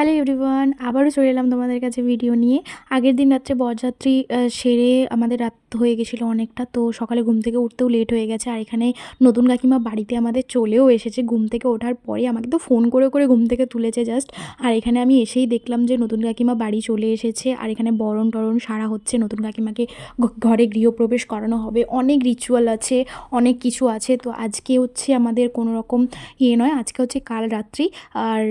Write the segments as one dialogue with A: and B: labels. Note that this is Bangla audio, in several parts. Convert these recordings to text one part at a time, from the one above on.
A: হ্যালো এভরিওয়ান আবারও চলে এলাম তোমাদের কাছে ভিডিও নিয়ে। আগের দিন রাত্রে বরযাত্রী সেরে আমাদের রাত হয়ে গেছিল অনেকটা, তো সকালে ঘুম থেকে উঠতেও লেট হয়ে গেছে। আর এখানে নতুন কাকিমা বাড়িতে আমাদের চলেও এসেছে। ঘুম থেকে ওঠার পরে আমাকে তো ফোন করে করে ঘুম থেকে তুলেছে জাস্ট আর এখানে আমি এসেই দেখলাম যে নতুন কাকিমা বাড়ি চলে এসেছে। আর এখানে বরণ টরণ সারা হচ্ছে। নতুন কাকিমাকে ঘরে গৃহপ্রবেশ করানো হবে। অনেক রিচুয়াল আছে, অনেক কিছু আছে। তো আজকে হচ্ছে আমাদের কোনো রকম ইয়ে নয়। আজকে হচ্ছে কাল রাত্রি। আর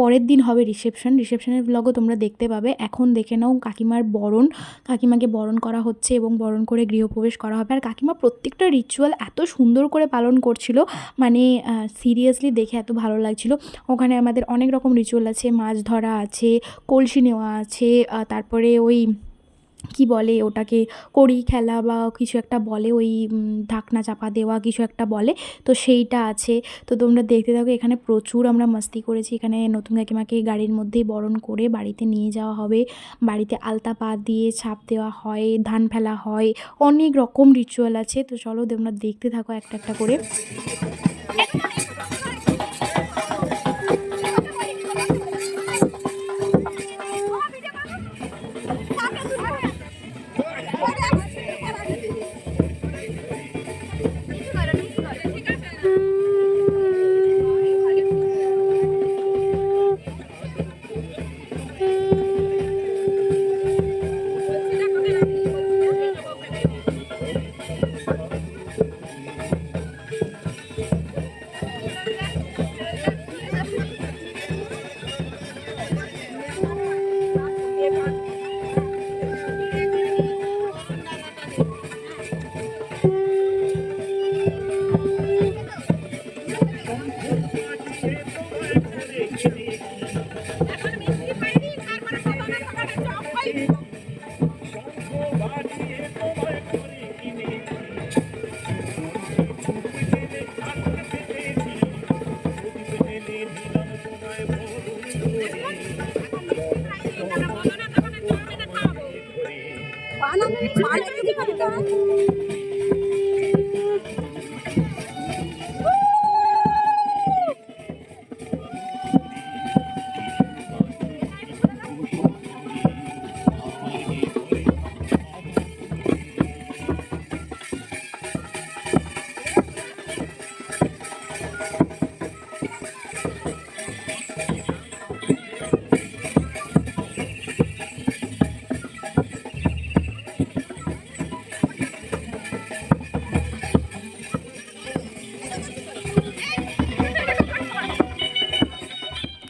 A: পরের দিন হবে রিসেপশন রিসেপশনের ব্লগও তোমরা দেখতে পাবে। এখন দেখে নাও কাকিমার বরণ। কাকিমাকে বরণ করা হচ্ছে এবং বরণ করে গৃহপ্রবেশ করা হবে। আর কাকিমা প্রত্যেকটা রিচুয়াল এত সুন্দর করে পালন করছিল। মানে সিরিয়াসলি দেখে এত ভালো লাগছিল। ওখানে আমাদের অনেক রকম রিচুয়াল আছে। মাছ ধরা আছে, কলসি নেওয়া আছে তারপরে ওই কি বলে ওটাকে? কড়ি, খেলা বা কিছু একটা বলে, ওই ঢাকনা চাপা দেওয়া কিছু একটা বলে, তো সেইটা আছে। তো তোমরা দেখতে থাকো, এখানে প্রচুর আমরা মাস্তি করেছি। এখানে নতুন কাকিমাকে গাড়ির মধ্যেই বরণ করে বাড়িতে নিয়ে যাওয়া হবে। বাড়িতে আলতা পা দিয়ে ছাপ দেওয়া হয়, ধান ফেলা হয়, অনেক রকম রিচুয়াল আছে। তো চলো তোমরা দেখতে থাকো একটা একটা করে।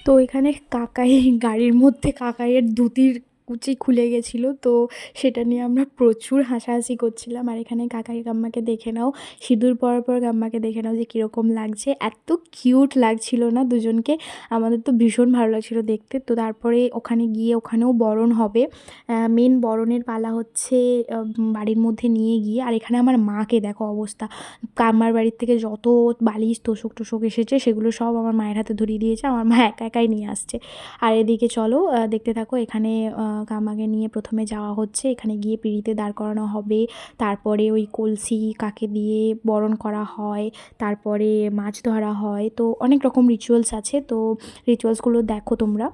A: তো এখানে কাকাই গাড়ির মধ্যে কাকাইয়ের ধুতির কুচি খুলে গেছিল, তো সেটা নিয়ে আমরা প্রচুর হাসাহাসি করছিলাম। আর এখানে কাকাই গাম্মাকে দেখে নাও, সিঁদুর পরার পর গাম্মাকে দেখে নাও যে কীরকম লাগছে। এত কিউট লাগছিল না দুজনকে, আমাদের তো ভীষণ ভালো লাগছিল দেখতে। তো তারপরে ওখানে গিয়ে ওখানেও বরণ হবে। মেন বরণের পালা হচ্ছে বাড়ির মধ্যে নিয়ে গিয়ে। আর এখানে আমার মাকে দেখো অবস্থা। কাম্মার বাড়ির থেকে যত বালিশ তোষক টোষক এসেছে, সেগুলো সব আমার মায়ের হাতে ধরিয়ে দিয়েছে। আমার মা একা একাই নিয়ে আসছে। আর এদিকে চলো দেখতে থাকো এখানে আমাকে নিয়ে প্রথমে যাওয়া হচ্ছে। এখানে গিয়ে পিঁড়িতে দাঁড় করানো হবে। তারপরে ওই কলসি কাকে দিয়ে বরণ করা হয়, তারপরে মাছ ধরা হয়। তো অনেক রকম রিচুয়ালস আছে। তো রিচুয়ালসগুলো দেখো তোমরা।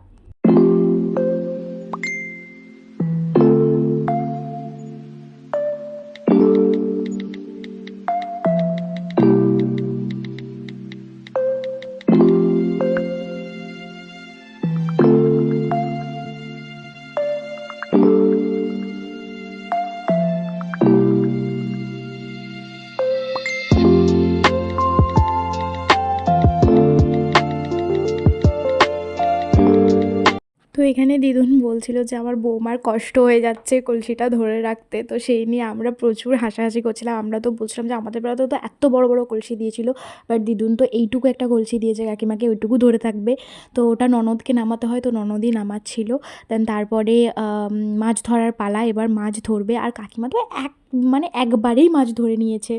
A: এখানে দিদুন বলছিল যে আমার বৌমার কষ্ট হয়ে যাচ্ছে কলসিটা ধরে রাখতে। তো সেই নিয়ে আমরা প্রচুর হাসাহাসি করছিলাম। আমরা তো বলছিলাম যে আমাদের বেলাতেও তো এত বড় বড় কলসি দিয়েছিল। বাট দিদুন তো এইটুকু একটা কলসি দিয়েছে, কাকিমাকে ওইটুকু ধরে থাকবে। তো ওটা ননদকে নামাতে হয়, তো ননদই নামাচ্ছিল। দেন তারপরে মাছ ধরার পালা, এবার মাছ ধরবে। আর কাকিমা তো এক মানে একবারেই মাছ ধরে নিয়েছে।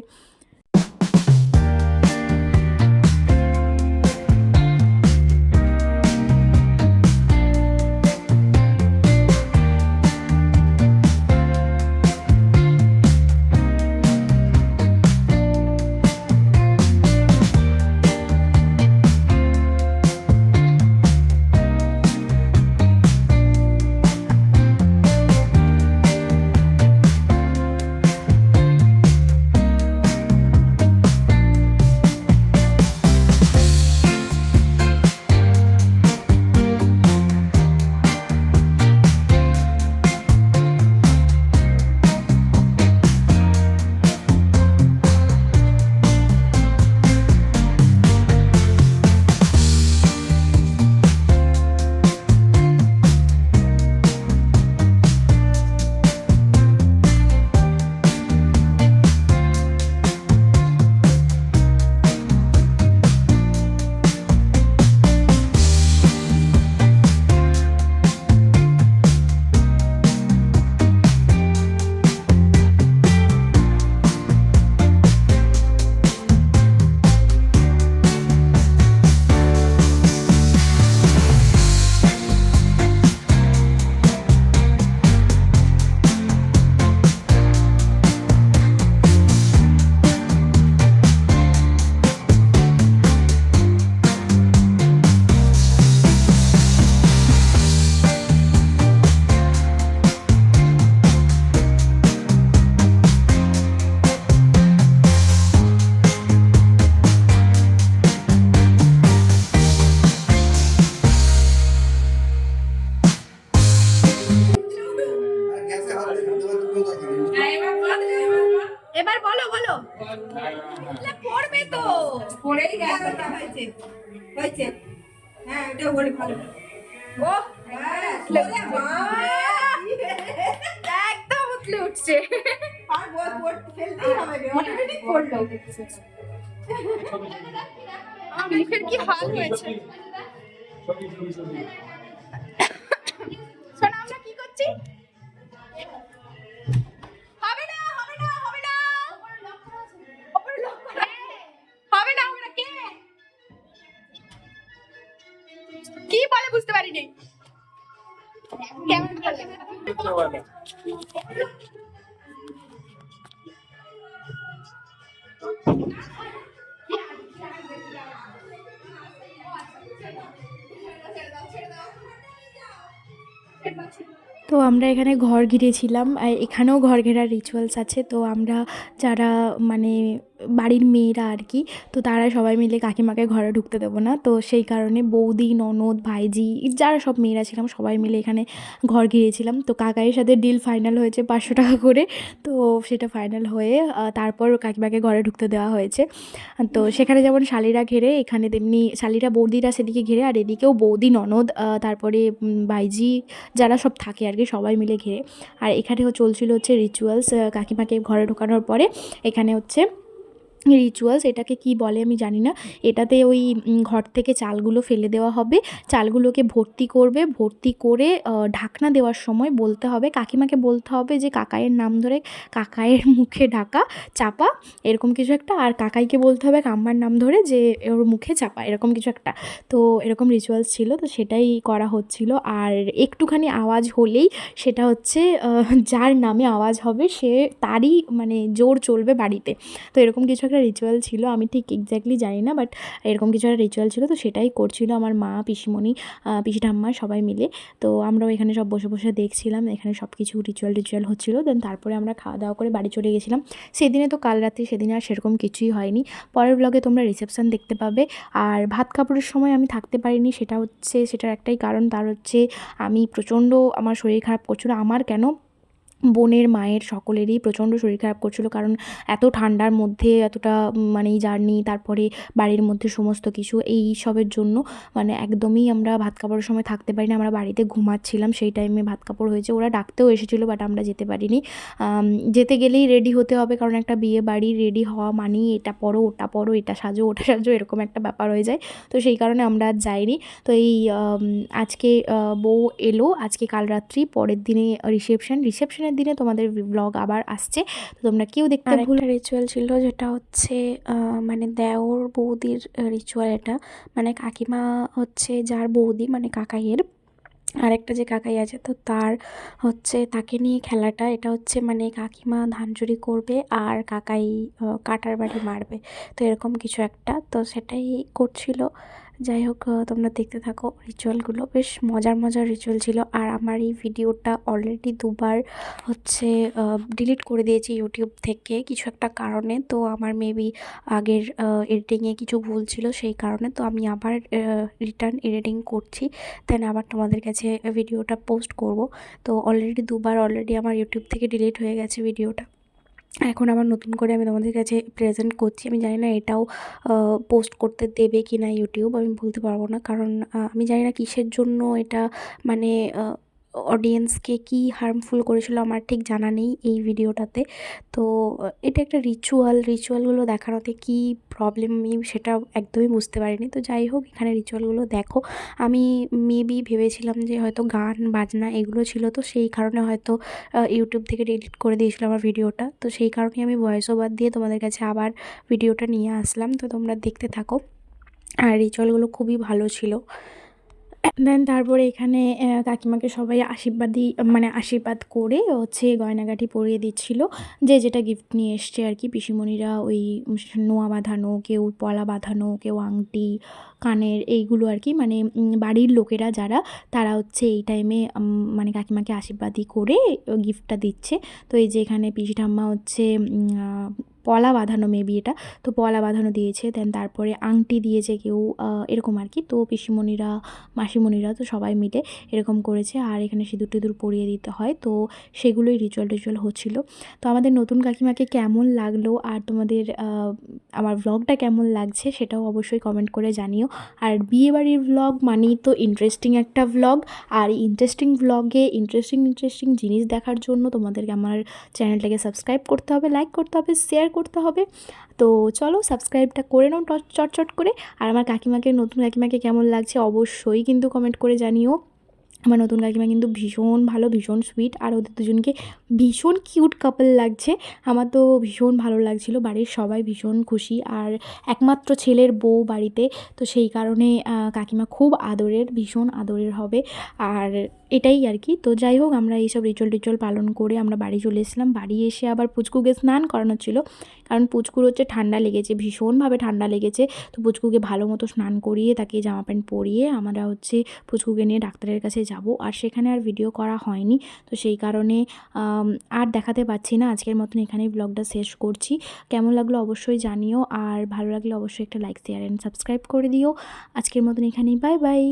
B: একদম উতলে উঠছে।
C: আর বল বল ফেলতেই হবে
B: অটোমেটিক পড়ল আমার মুখের কি হাল হয়েছে? শোনো আমরা কি করছি? হবে না হবে না হবে না। ওপরে lock করা। হবে না হবে না কে? কি বলে বুঝতে পারিনি।
A: তো আমরা এখানে ঘর ঘিরেছিলাম এখানেও ঘর ঘেরার রিচুয়ালস আছে। তো আমরা যারা মানে বাড়ির মেয়েরা আর কি, তো তারা সবাই মিলে কাকিমাকে ঘরে ঢুকতে দেবো না। তো সেই কারণে বৌদি, ননদ, ভাইজি, যারা সব মেয়েরা ছিলাম, সবাই মিলে এখানে ঘর ঘিরেছিলাম। তো কাকাইয়ের সাথে ডিল ফাইনাল হয়েছে পাঁচশো টাকা করে। তো সেটা ফাইনাল হয়ে তারপর কাকিমাকে ঘরে ঢুকতে দেওয়া হয়েছে। তো সেখানে যেমন শালিরা ঘেরে, এখানে তেমনি শালিরা, বৌদিরা সেদিকে ঘিরে, আর এদিকেও বৌদি, ননদ তারপরে বাইজি যারা সব থাকে আর কি, সবাই মিলে ঘিরে। আর এখানেও চলছিল হচ্ছে রিচুয়ালস কাকিমাকে ঘরে ঢোকানোর পরে, এখানে হচ্ছে রিচুয়ালস এটাকে কি বলে আমি জানি না। এটাতে ওই ঘর থেকে চালগুলো ফেলে দেওয়া হবে। চালগুলোকে ভর্তি করবে, ভর্তি করে ঢাকনা দেওয়ার সময় বলতে হবে, কাকিমাকে বলতে হবে যে কাকায়ের নাম ধরে কাকায়ের মুখে ঢাকা চাপা, এরকম কিছু একটা। আর কাকাইকে বলতে হবে, কাম্মার নাম ধরে যে, ওর মুখে চাপা, এরকম কিছু একটা। তো এরকম রিচুয়ালস ছিল, তো সেটাই করা হচ্ছিল। আর একটুখানি আওয়াজ হলেই সেটা হচ্ছে যার নামে আওয়াজ হবে, সে তারই মানে জোর চলবে বাড়িতে। তো এরকম কিছু একটা রিচুয়াল ছিল, আমি ঠিক এক্স্যাক্টলি জানি না বাট এরকম কিছু একটা রিচুয়াল ছিল, তো সেটাই করছিল আমার মা, পিসিমণি পিসি ঠাম্মা সবাই মিলে। তো আমরাও এখানে সব বসে বসে দেখছিলাম, এখানে সব কিছু রিচুয়াল রিচুয়াল হচ্ছিল। দেন তারপরে আমরা খাওয়া দাওয়া করে বাড়ি চলে গেছিলাম। সেদিনে তো কাল রাত্রে, সেদিনে আর সেরকম কিছুই হয়নি। পরের ব্লগে তোমরা রিসেপশান দেখতে পাবে। আর ভাত কাপড়ের সময় আমি থাকতে পারিনি, সেটা হচ্ছে, সেটার একটাই কারণ, তার হচ্ছে আমি প্রচণ্ড, আমার শরীর খারাপ করছিল। আমার কেন বোনের, মায়ের সকলেরই প্রচণ্ড শরীর খারাপ করছিল। কারণ এত ঠান্ডার মধ্যে, এতটা মানে জার্নি তারপরে বাড়ির মধ্যে সমস্ত কিছু, এই সবের জন্য মানে একদমই আমরা ভাত কাপড়ের সময় থাকতে পারিনি। আমরা বাড়িতে ঘুমাচ্ছিলাম, সেই টাইমে ভাত কাপড় হয়েছে। ওরা ডাকতেও এসেছিল বাট আমরা যেতে পারিনি। যেতে গেলেই রেডি হতে হবে, কারণ একটা বিয়ে বাড়ি রেডি হওয়া মানেই এটা পরো, ওটা পরো, এটা সাজো, ওটা সাজো, এরকম একটা ব্যাপার হয়ে যায়। তো সেই কারণে আমরা আর যাইনি। তো এই আজকে বউ এলো, আজকে কাল রাত্রি, পরের দিনে রিসেপশন রিসেপশনের দিনে তোমাদের ব্লগ আবার আসছে। তো তোমরা কেউ দেখতে ভুল
D: রিচুয়াল ছিল যেটা হচ্ছে মানে দেওর বৌদির রিচুয়াল এটা। মানে কাকিমা হচ্ছে যার বৌদি মানে কাকাইয়ের। আরেকটা যে কাকাই আছে তো তার হচ্ছে তাকে নিয়ে খেলাটা। এটা হচ্ছে মানে কাকিমা ধান চুরি করবে আর কাকাই কাটার বাড়ি মারবে। তো এরকম কিছু একটা। তো সেটাই করছিল। যাই হোক তোমরা দেখতে থাকো রিচুয়ালগুলো বেশ মজার মজার রিচুয়াল ছিল। আর আমার এই ভিডিওটা অলরেডি দুবার হচ্ছে ডিলিট করে দিয়েছি ইউটিউব থেকে কিছু একটা কারণে। তো আমার মেবি আগের এডিটিংয়ে কিছু ভুল ছিল সেই কারণে। তো আমি আবার রিটার্ন এডিটিং করছি। দেন আবার তোমাদের কাছে ভিডিওটা পোস্ট করব। তো অলরেডি দুবার অলরেডি আমার ইউটিউব থেকে ডিলিট হয়ে গেছে ভিডিওটা এখন আবার নতুন করে আমি তোমাদের কাছে প্রেজেন্ট করছি। আমি জানি না এটাও পোস্ট করতে দেবে কি না ইউটিউব আমি বলতে পারব না। কারণ আমি জানি না কিসের জন্য এটা মানে অডিয়েন্সকে কি হার্মফুল করেছিল আমার ঠিক জানা নেই এই ভিডিওটাতে। তো, এটা একটা রিচুয়াল রিচুয়ালগুলো দেখানোতে কি প্রবলেম সেটা একদমই বুঝতে পারিনি। তো যাই হোক, এখানে রিচুয়ালগুলো দেখো। আমি মেবি ভেবেছিলাম যে হয়তো গান, বাজনা এগুলো ছিল, তো সেই কারণে হয়তো ইউটিউব থেকে ডিলিট করে দিয়েছিল আমার ভিডিওটা। তো সেই কারণেই আমি ভয়েস ওভার দিয়ে তোমাদের কাছে আবার ভিডিওটা নিয়ে আসলাম। তো তোমরা দেখতে থাকো। আর রিচুয়ালগুলো খুবই ভালো ছিল।
A: দেন তারপরে এখানে কাকিমাকে সবাই আশীর্বাদই মানে আশীর্বাদ করে হচ্ছে গয়নাগাঠি পরিয়ে দিচ্ছিল। যে যেটা গিফট নিয়ে এসছে আর কি, পিসিমণিরা ওই নোয়া বাঁধানো, কেউ পলা বাঁধানো, কেউ আংটি, কানের এইগুলো আর কি মানে বাড়ির লোকেরা যারা, তারা হচ্ছে এই টাইমে মানে কাকিমাকে আশীর্বাদই করে গিফটটা দিচ্ছে। তো এই যে এখানে পিসি ঠাম্মা হচ্ছে পলা বাঁধানো মেবি এটা। তো পলা বাঁধানো দিয়েছে দেন তারপরে আংটি দিয়েছে কেউ এরকম আর কি। তো পিসিমণিরা, মাসিমণিরা তো সবাই মিলে এরকম করেছে, আর এখানে সিঁদুর টিঁদুর পরিয়ে দিতে হয়। তো সেগুলোই রিচুয়াল টিচুয়াল হচ্ছিল। তো আমাদের নতুন কাকিমাকে কেমন লাগল, আর তোমাদের আমার ব্লগটা কেমন লাগছে সেটাও অবশ্যই কমেন্ট করে জানিও। আর বিয়েবাড়ির ব্লগ মানেই তো ইন্টারেস্টিং একটা ব্লগ আর ইন্টারেস্টিং ব্লগে ইন্টারেস্টিং ইন্টারেস্টিং জিনিস দেখার জন্য তোমাদেরকে আমার চ্যানেলটাকে সাবস্ক্রাইব করতে হবে লাইক করতে হবে শেয়ার করতে হবে। তো চলো সাবস্ক্রাইবটা করে নাও টচ চটচট করে। আর আমার কাকিমাকে, নতুন কাকিমাকে কেমন লাগছে অবশ্যই কিন্তু কমেন্ট করে জানিও। আমার নতুন কাকিমা কিন্তু ভীষণ ভালো, ভীষণ সুইট আর ওদের দুজনকে ভীষণ কিউট কাপল লাগছে। আমার তো ভীষণ ভালো লাগছিল, বাড়ির সবাই ভীষণ খুশি আর একমাত্র ছেলের বউ বাড়িতে। তো সেই কারণে কাকিমা খুব আদরের, ভীষণ আদরের হবে আর এটাই আর কি। তো যাই হোক, আমরা এইসব রিচুয়াল টিচুয়াল পালন করে আমরা বাড়ি চলে এসেছিলাম। বাড়ি এসে আবার পুচকুকে স্নান করানো ছিল কারণ পুচকুর হচ্ছে ঠান্ডা লেগেছে, ভীষণভাবে ঠান্ডা লেগেছে। তো পুচকুকে ভালো মতো স্নান করিয়ে তাকে জামা প্যান্ট পরিয়ে আমরা হচ্ছে পুচকুকে নিয়ে ডাক্তারের কাছে যাব আর সেখানে আর ভিডিও করা হয়নি। তো সেই কারণে আর দেখাতে পাচ্ছি না। আজকের মতন এখানেই ব্লগটা শেষ করছি। কেমন লাগল অবশ্যই জানিও। আর ভালো লাগলে অবশ্যই একটা লাইক শেয়ার অ্যান্ড সাবস্ক্রাইব করে দিও। আজকের মতন এখানেই বাই বাই